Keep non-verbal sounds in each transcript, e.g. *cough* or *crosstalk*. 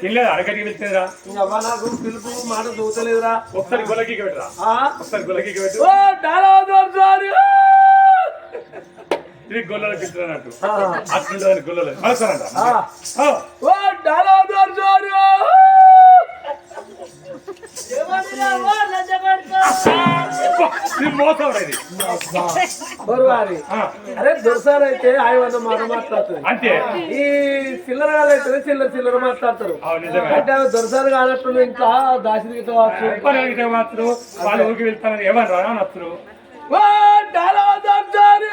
తినలేదు? అడగడికి వెళ్తుందిరా అవ్వ నాకు పిలుపు మాట దూతలేదురా ఒకసారి గొలకి పెట్టరా ఆ? ఒకసారి గొలకి పెట్టు ఇది గొల్లలు పిలుస్తున్నట్టు ఆ. అట్లుంటుంది గొల్లలు మలసారంట ఆ. ఓ డాలో అరే దొరసారి అయితే ఆయన వంద మాట మాట్లాడుతుంది. అంతే. ఈ చిల్లర అయితే చిల్లర చిల్లర మాట్లాడతారు. అంటే దొరసారి కానట్టు ఇంకా దాసి కావచ్చు పని అడిగితే మాత్రం వాళ్ళు ఊరికి వెళ్తానని ఎవరు రా నచ్చరు ఓ డాలో దొరసారి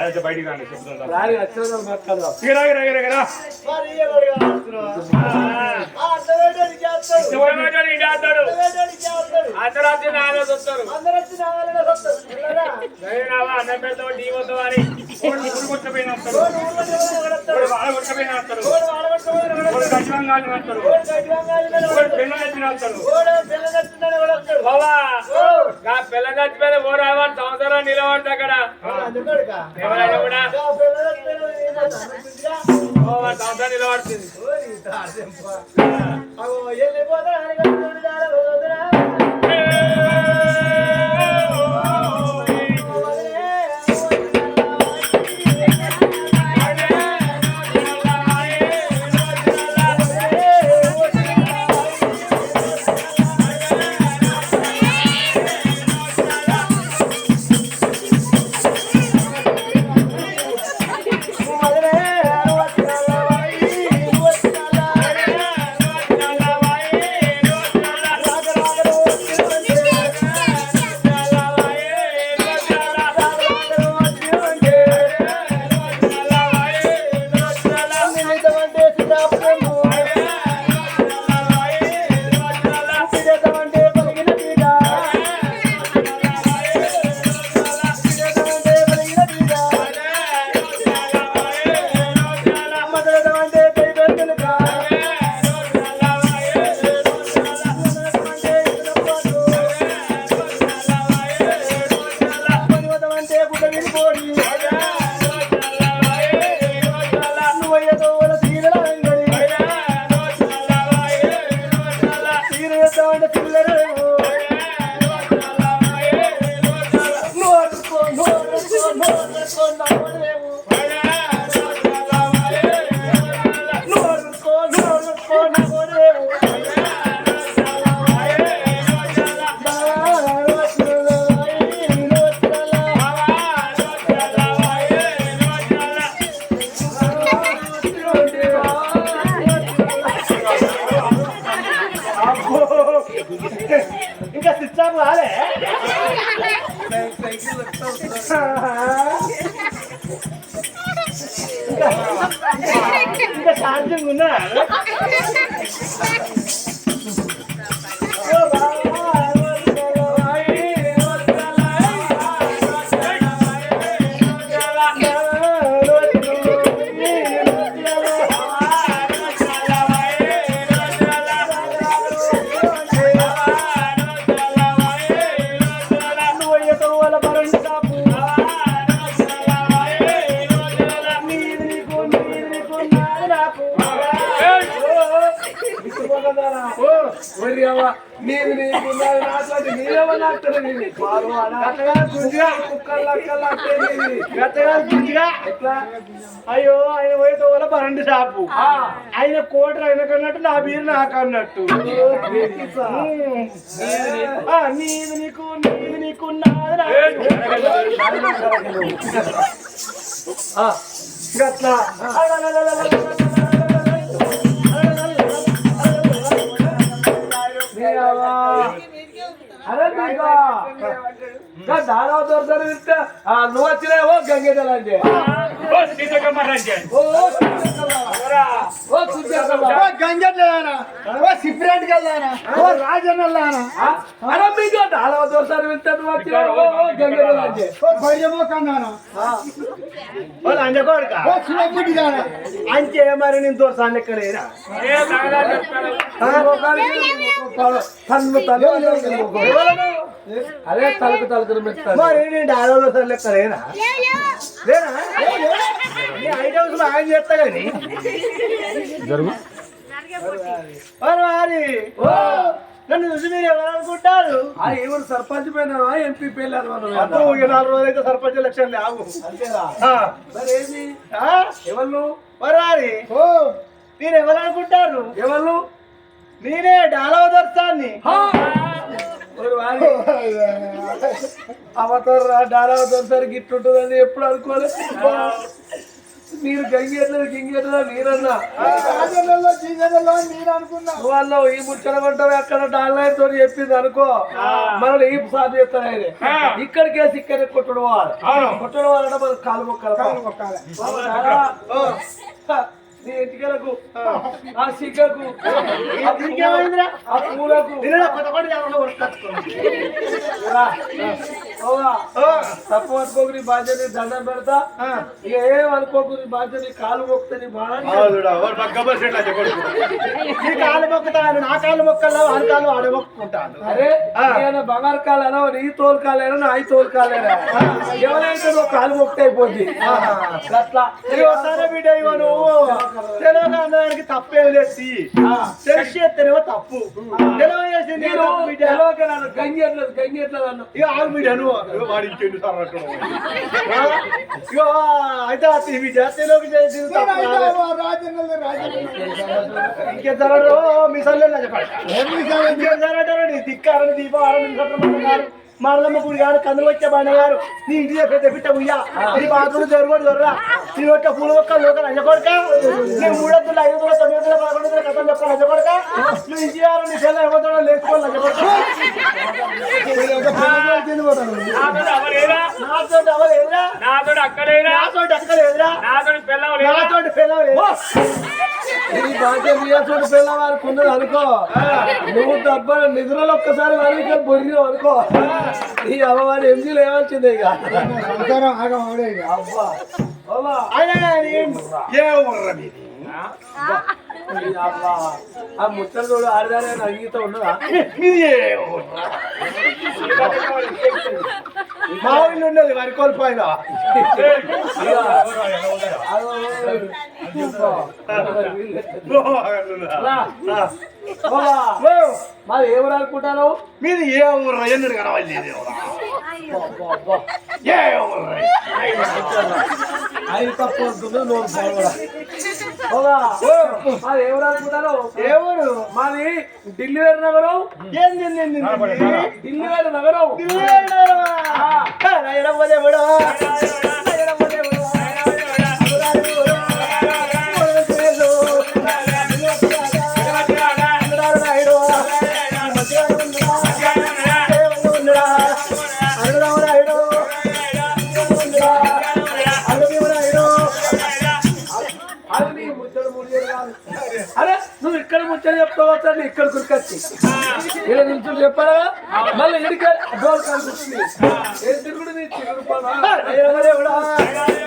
అదే బయటికి రాండి చెప్తుందా అర్ధరాత్రి నాలుగు వస్తారు జయరావా, అన్నం పెడతావా, టీ వద్దావా అని. కోడి ఊరు కొట్టపోయిన వస్తారు. కోడి వాడ కొట్టపోయిన వస్తారు. కోడి గజవంగాలు వస్తారు. కోడి పెన్ను ఎత్తిన వస్తారు. బావా, నా పిల్ల చచ్చిపోయిన ఓ రావాలి సంవత్సరం నిలబడతా అక్కడ. ఎవరైనా కూడా? నిలబడుతుంది. ఇంకా ఛార్జింగ్ ఉన్నా *laughs* ఎట్లా అయ్యో ఆయన పోయేతో వల్ల పన్నెండు షాపు ఆయన కోటర్ ఆయన కన్నట్టు నా బీరు నాకు అన్నట్టు నీది నీకు నీది నీకు నాది నాకు. ఆ, గట్లా అరే దాదాపు దొరకదు నువ్వు వచ్చినావో గంగేదలంటే ఓ ఓ. ఓ సుజాతరావా. ఓ సిప్రాట్ కల్లానా ఓ రాజన్నలానా ఆ? అరే మీకు నాలుగవ దోసారి వెళ్తాను వచ్చినావు. ఓ, దానా అంచే మరి నేను దోసాన్ని ఏ చెప్తాను తల్లు అదే తలకు తలకు మరి నేను నాలుగవ దోసాలు ఎక్కడేరా లేనా? ఐటమ్స్ ఆయన చేస్తా కానీ. ఓ నన్ను చూసి మీరు ఎవరు అనుకుంటారు? ఎవరు సర్పంచ్ పోయినా ఎంపీ పోయినారు అప్పుడు ఇక నాలుగు రోజులు అయితే సర్పంచ్ ఎలక్షన్ లేవు. ఎవరు మరి మరి ఓ. మీరు ఎవరు అనుకుంటారు? ఎవరు నేనే డాలవ దొరుకుతాన్ని అవతారు డాలవ దొరుకుతారు గిట్టుంటుందని ఎప్పుడు అనుకోలేదు. మీరు గంగెట్లేదు గింగెట్లేదు మీరన్నా? రాజన్నలో జీజనలో నేను అనుకున్నా. వాళ్ళు ఈ ముచ్చట పడ్డవి అక్కడ డాలర్తో చెప్పింది అనుకో. మనల్ని ఈ సాధు చేస్తారు ఆయన. ఇక్కడికేసి ఇక్కడ కొట్టడం వాళ్ళు కొట్టడం వాళ్ళంటే మన కాలు మొక్కలు నీ ఇంటికలకు ఆ. సిగ్గకు. ఆ పూలకు. తప్పు అనుకోకు నీ బాధ్యత నీ దండం పెడతా. ఇక ఏం అనుకోకు నీ బాధ్యత నీ కాలు మొక్తా నీ బాగా నీ కాలు మొక్కుతాను నా కాలు మొక్కల్లో వాడి కాలు మొక్కుంటాను. అరే నేను బంగారు కాలేనా నీ తోలు కాలేనా నా ఐ తోలు కాలేనా? ఎవరైతే నువ్వు కాలు మొక్త అయిపోద్ది. అట్లా. సరే బిడ్డ ఇవ్వ నువ్వు. తెలుగు అందడానికి తప్పేం లేదు తెలిసి ఎత్తనేమో తప్పు. తెలుగు చేసింది బిడ్డ గంగెట్లేదు గంగెట్లేదు అన్న ఇక ఆగు బిడ్డ నువ్వు వాడి? ఆ? ఇగో అయితే కాలేదు. రాజన్నలో రాజన్న ఇంకేం జరగదు మీ సల్లే చెప్పండి ఇంకేం జరగదు దిక్కారని దీపావళి గారు మరలమ్మ గుడి గారు కందులు వచ్చే బండ గారు. నీ ఇంటి దగ్గర పెద్ద పిట్ట ఉయ్యా. నీ బాత్రూమ్ జరుగుడు దొరరా. నీ ఒక్క పూల ఒక్క లోక లంజకొడక నీ మూడొద్దులు ఐదు వందల తొమ్మిది వందల పదకొండు వందల కథలు చెప్ప లంజకొడక నువ్వు ఇంటి గారు నీ పిల్ల ఎవరితో లేచుకోవాలి అనుకో. నువ్వు తప్ప నిద్రలో ఒక్కసారి వారికి బొర్రి అనుకో. నీ అమ్మవారి ఇక సంసారం. అబ్బా? ఈ అబ్బా. ఆ ముచ్చట చూడు ఆడదానే అంగీత ఉన్నదా? మా ఊళ్ళో ఉన్నది వరి కోల్పోయినా. మాది ఏ ఊరు అనుకుంటాను మీది ఏ ఊరు ఎన్నడు కనవాలి ఏ ఊరు ఆయన తప్పు ఉంటుంది నోరు మాది ఏ ఊరు అనుకుంటాను ఏ ఊరు? మాది ఢిల్లీ వేరు నగరం. ఏంది ఢిల్లీ వేరు నగరం. ఢిల్లీ వేరు అరే నువ్వు ఇక్కడ ఇక్కడ కురికొచ్చి ఇలా నిల్చుని చెప్పారా? మళ్ళీ ఇడికి డోర్ కనిపిస్తుంది ఏం తిరుగుడు నీ తిరుగుడు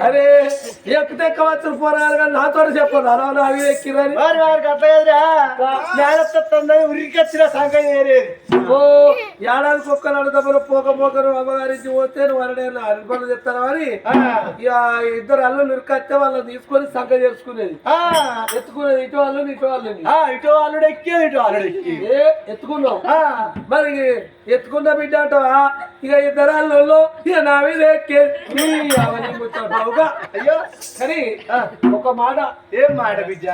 అరే ఎక్కితే ఎక్కవచ్చు పోరాలు కానీ నాతో చెప్పను అలా అవి ఎక్కిరని వారి వారికి అట్లా కదరా. జ్ఞానత్వందని ఉరికొచ్చిన సంగతి వేరేది ఓ ఏడాదికి ఒక్క నడుదమ్మలు పోక పోకరు అమ్మగారించి పోతే నువ్వు అరడే అల్పలు చెప్తాను అని ఇద్దరు అల్లు ఇరుకొస్తే వాళ్ళని తీసుకొని సంఖ చేసుకునేది ఆ, ఎత్తుకునేది ఇటు వాళ్ళు ఇటు వాళ్ళని ఆ, ఇటు అల్లుడు ఎక్కేది ఇటు అల్లుడు ఎక్కి ఏ ఎత్తుకున్నావు? మరి ఎత్తుకున్న బిడ్డ అంటావా? ఇక ఇద్దరు అల్లు ఇక నా మీద ఎక్కే. అయ్యో కానీ ఒక మాట. ఏం మాట బిడ్డ?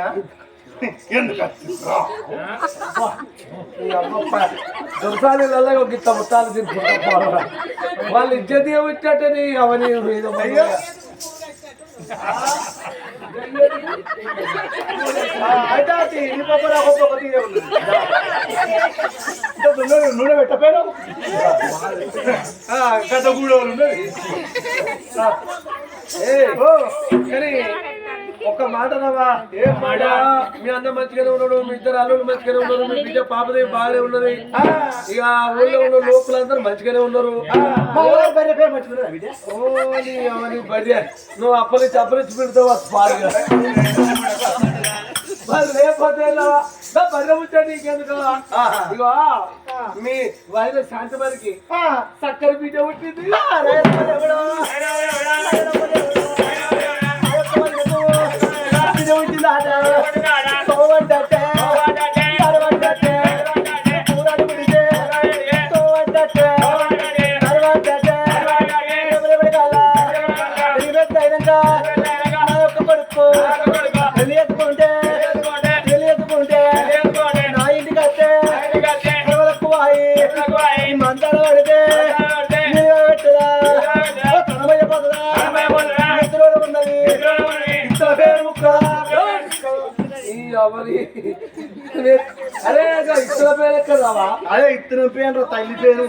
దొరసాలి ఒక గిత్త ముత్తాలు తింటున్నారు వాళ్ళు ఇజ్జత్ ఏమిటంటే నీ అవన్నీ మీద అయ్యో అయితే అది ఈ పక్క నాకు ఒక ఉంది. నూనె కూడా ఉన్నది. ఏ ఓ. కానీ ఒక మాట నవా ఏ మాట? మీ అన్న మంచిగానే ఉన్నాడు మీ ఇద్దరు అల్లుడు మంచిగానే ఉన్నారు మీ బిడ్డ పాపదేవి బాగానే ఉన్నది. ఇక ఊళ్ళో ఉన్న లోపలందరూ మంచిగానే ఉన్నారు. నువ్వు అప్పలించి అప్పలించి పెడతావు ఇగో మీ వైర శాంతి మరికి ఆ, చక్కెర బిడ్డ పుట్టింది. మంచాల పడితే, ఉన్నది, ఇంత పేరు ముక్క. అరే ఇతర పేరు ఎక్కడ రావా? అదే ఇత్తనం పేరు తల్లి పేరు.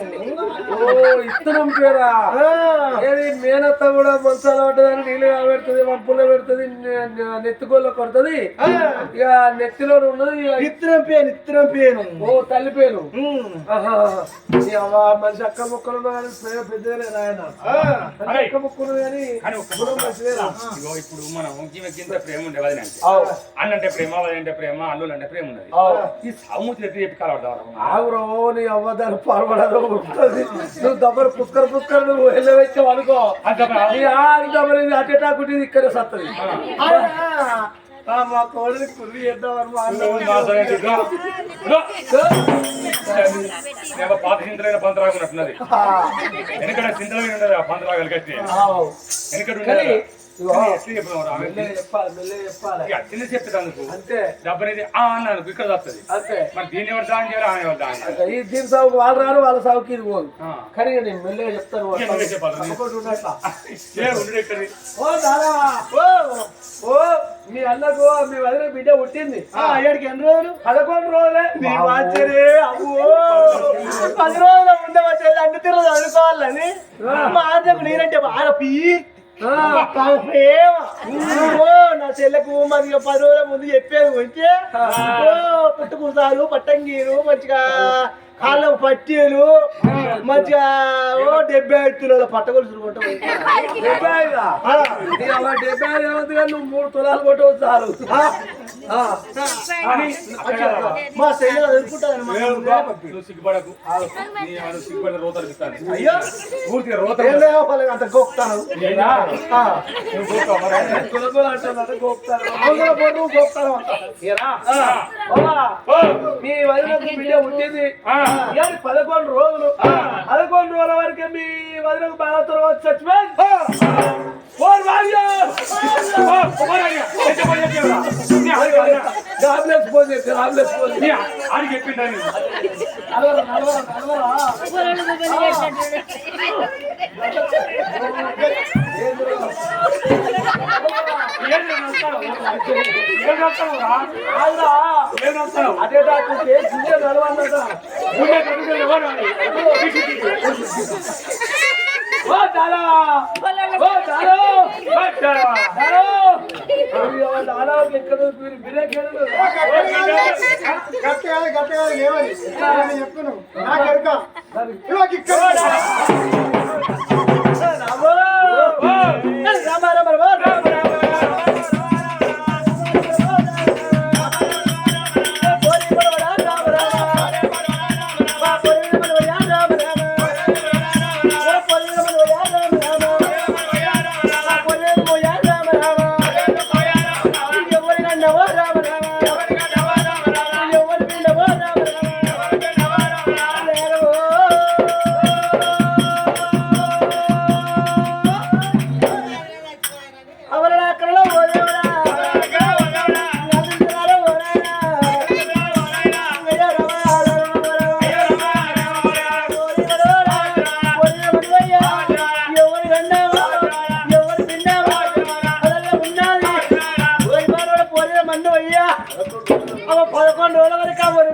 ఇత్తనం పేరా? ఏది మేనత్త కూడా మంచాల పడ్డదని నీళ్ళు పెడుతుంది వంపులో పెడుతుంది నెత్తికోళ్ళ కొడుతుంది. ఇక నెత్తిలో ఉన్నది ఇక ఇత్తనం పేరు ఇత్తనం పేరు ఓ తల్లి అవ్వ మనిషి అక్క ముక్కలు కానీ పెద్దగానే రాయన మనిషి అక్క ముక్కలు కానీ ఇప్పుడు మనం ఇంత ప్రేమ ఉండే వదిన అంటే. ఆవు. అన్నంటే ప్రేమ వదిన అంటే ప్రేమ అల్లులు అంటే ప్రేమ ఉన్నది. ఈ సామూతి ఎత్తి చెప్పి కలవడదాం ఆవురో నీ అవ్వదాన్ని పాల్పడదు ఉంటుంది. నువ్వు దబ్బరు పుష్కర పుష్కర నువ్వు వెళ్ళవచ్చావు అనుకో. దబ్బరి అట్టేటా కుట్టింది ఇక్కడ సత్తది. ఆ, మా కోడిని కుర్రి చేద్దామని పాత చింతలైన వెనకడ చింతలమైన ఉండదు ఆ పంతరాగలు కట్టి ఆవు. వెనకడ అంతే. డబ్బనేది ఆ అన్నాను ఇక్కడ వస్తుంది. అంతే. మరి దీన్ని ఎవరు దాని చేయాలి ఎవరు సాగుకు వాళ్ళు రారు వాళ్ళ సాగుకి ఇది పోదు. కానీ నేను మెల్లగా చెప్తాను *laughs* ఓ దాదా. ఓ ఓ మీ అన్నకు మీ వదిన బిడ్డ పుట్టింది. ఏడికి ఎన్ని రోజులు? పదకొండు రోజులే. నీ వాచరే అవ్వో. పది రోజుల ముందే వచ్చే అన్ని తిరగదు అనుకోవాలని మా ఆంధ్రకు నేనంటే బాగా పీ నా చెల్లెకు మంచిగా పది రోజుల ముందు చెప్పేది ఓ పుట్టుకుంటారు పట్టంగీరు మంచిగా కాళ్ళకు పట్టీలు మంచిగా ఓ డెబ్బై ఐదు కిలోల పట్టగొలుసులు కొంటాం డెబ్బై ఐదా? నీ అవ్వ డెబ్బై ఐదు ఏమవుతుంది కానీ నువ్వు మూడు తులాలు కొట్టవు చాలు మా నువ్వు సిగ్గుపడకు అంత మీ బిడ్డ ఆ. ఇవాళ పదకొండు రోజులు. పదకొండు రోజుల వరకే మీ వదినకు బాగా తర్వాత చచ్చిపోయింది ఓ రాజు! ఓ, ఏం నడుస్తావురా? ఆగురా. అదే గుండె గుండె కట్టుకుని ఎవరు అని? ఓ దాదా ఓ దాదా వచ్చావా? లేవని ఇవాళ ఇక్కడ రామ రామ రామ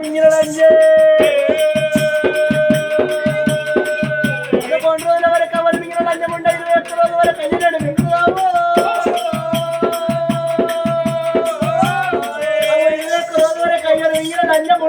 మింగినంజే పదకొండు రోజుల వరకు ఎవరు మింగిన లంజం ఉండే ఇరవై ఒక్క రోజుల వరకు ఎంజనాడు మింగుదాము ఇరవై ఒక్క రోజుల వరకు అయ్యారు మింగిన లంజం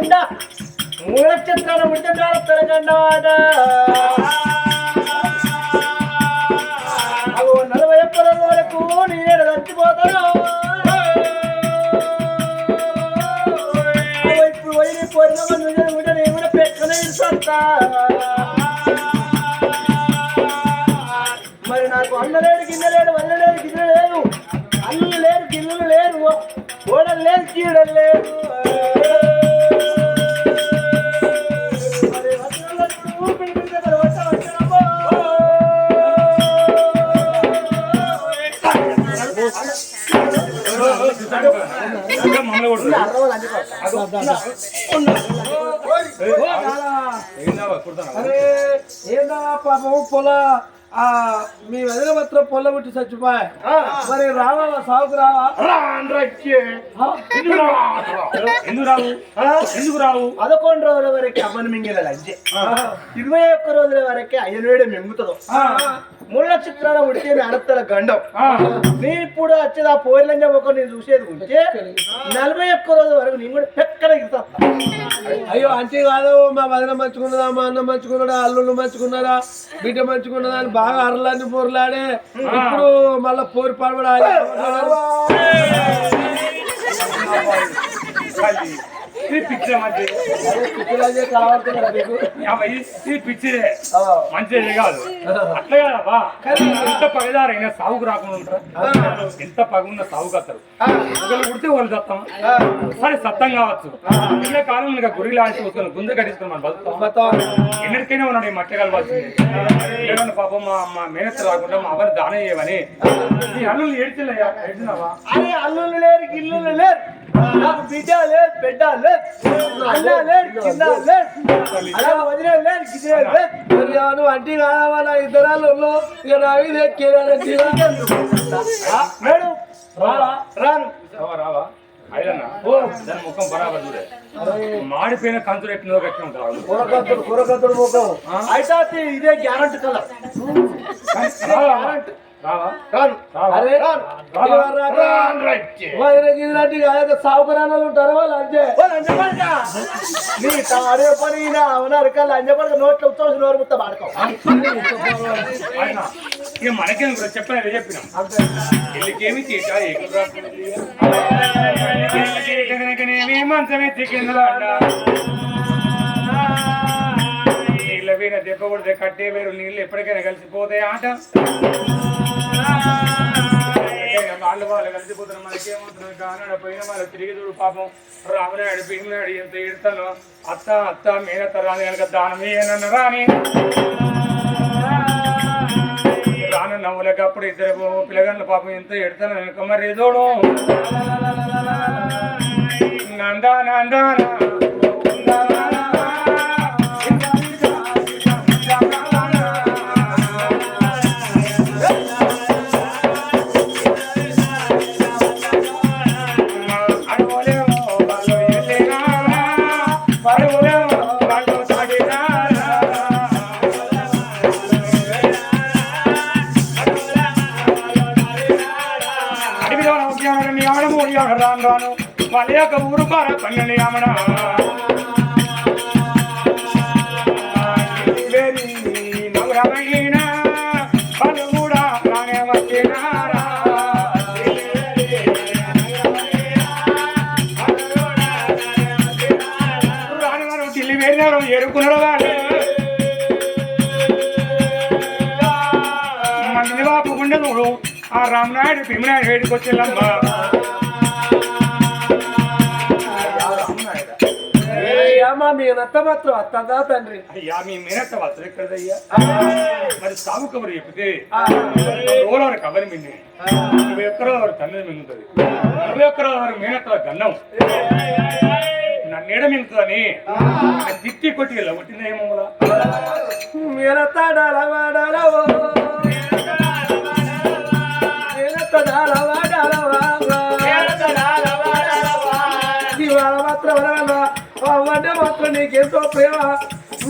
అరే ఏందా పాపం పొలా మీ వదిన మాత్రం పొల్ల పుట్టి చచ్చిపోయా. మరి రావా సాగుకు రావు? ఎందుకు రావు? ఎందుకు రావు? పదకొండు రోజుల వరకు అమ్మని మింగిల లంచే ఇరవై ఒక్క రోజుల వరకే అయ్యనుడే మింగుతుందో. ముళ్ళ చిత్రాల ఉడితే అనత్తల గండం. నేను ఇప్పుడు వచ్చేది ఆ పోయిలంజ ఒక నేను చూసేది ఉంటే నలభై ఒక్క రోజు వరకు నేను కూడా పెక్కన ఇస్తా అయ్యో అంతే కాదు మా వదిన మంచుకున్నదా మా అన్న మంచుకున్నాడా అల్లుళ్ళు మంచుకున్నారా బిడ్డ మంచుకున్నదా అని బాగా అరలాన్ని పోర్లాడే. ఇప్పుడు మళ్ళా పోరు పడబడాలి ఇది పిచ్చి మంచి పిచ్చిదే. మంచిది కాదు. అట్లా కాదబ్బా. ఎంత పగదారైనా సాగుకు రాకుండా ఉంటారా. ఎంత పగ ఉన్న సాగుకు వస్తారు. ఒకళ్ళు కుడితే వాళ్ళు సత్తం. సరే సత్తం కావచ్చు. ఇళ్ళ కాలం ఇంకా గురి లాంటి వస్తుంది గుంజ కట్టించుకుని మనం బతుకుతాం. ఎన్నటికైనా ఉన్నాడు ఈ మట్టి కలవాల్సింది. పాపం మా మా మేనత్త రాకుండా మా అవన్నీ దానం చేయమని. నీ అల్లుళ్ళు ఏడ్చిల్లయ్యా ఏడ్చినావా? అరే అల్లుళ్ళు లేరు గిల్లులు లేరు. నాకు బిడ్డ లేదు బిడ్డ లేదు. అన్న లేడు కింద లేదు. అలా వదిలే లేదు గిన్నె లేదు. అంటే కావాలా ఇద్దరాలు ఇక మేడం రారా? రాను. రావా ముఖం బరాబర్ చూడే. మాడిపోయిన కంచులు ఎట్టినో కట్టి ఉంటారు కూరకత్తుడు కూరకత్తుడు ముఖం. అయితే ఇదే గ్యారంటీ కాదు సావుకరాలు ఉంటారా వాళ్ళు? అంతే ఓ లంచపడక నీ తాడే పని అవునారు కల్లా లంచపడక నోట్లో ఉత్తవసి నోరు ముత్త పాడుకో మనకేం చెప్పిన. చెప్పినాం వీళ్ళకేమి తీట ఏమి మంచమే చికెందులో నీళ్ళ వీణ దెబ్బ కొడితే కట్టే వేరు నీళ్ళు ఎప్పటికైనా కలిసిపోతాయి ఆట. వాళ్ళు వాళ్ళు కలిసిపోతున్నారు మనకేమవుతున్నారు కానాడ పోయిన వాళ్ళు తిరిగి చూడు పాపం. రామనాయుడు భీమనాయుడు ఎంత ఇడతాను అత్త అత్త మేనత్త రాని కనుక దానం ఏనన్న రాని. రాను నవ్వులకు అప్పుడు ఇద్దరు పిల్లగాళ్ళ పాపం ఎంత ఎడతాను వెనుక మరి ఏదోడు నందా నందా. అయ్యాడు రాను రాను. వాళ్ళ యొక్క ఊరు పార పన్నెండు యామడ. నవరమైన వాళ్ళు కూడా రానే వచ్చినారా? రాని వారు ఢిల్లీ వెళ్ళినారు ఎరుకున్నారు వాళ్ళు. మందిని బాపు గుండెలు ఆ రామనాయుడు భీమనాయుడు వేడికి మీ అత్త మాత్రం అత్తందా తండ్రి? అయ్యా మీ మేనత్త వస్త్రం ఎక్కడదయ్యా మరి సాగు కబురు చెప్తే రోజుల కబరి మింది ఇరవై ఒక్కరో వారు తల్లిని మింగుతుంది ఇరవై ఒక్కరో వారు మేనత్త గన్నం. నా నీడ మింగుతుందని తిట్టి కొట్టి ఇలా కొట్టిందేమో మీరత్త డలవా డలవో నీకెంతో ప్రేమ?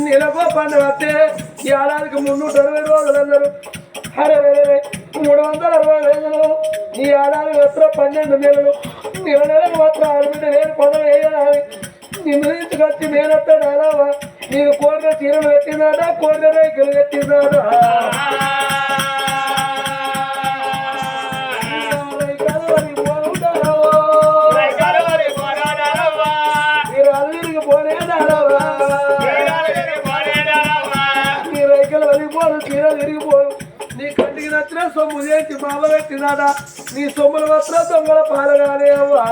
నెలకో పండుగ వస్తే ఈ ఏడాదికి మున్నూట అరవై రోజులు అందరు. అరే మూడు వందల అరవై రోజులు. ఈ ఏడాది మాత్రం పన్నెండు నెలలు. నెల నెలకు మాత్రం ఆడబిడ్డ నేను పదవి వేయాలి. నిన్ను తీసుకొచ్చి నేనొస్తాడాలవా నీకు కోరిన చీరలు పెట్టినాడా కోరిన రేకులు పెట్టినాడా కంటికి సొమ్ము చేసి బాబ పెట్టినాడా? నీ సొమ్ములు మాత్రం దొంగల పాలగానే అవ్వా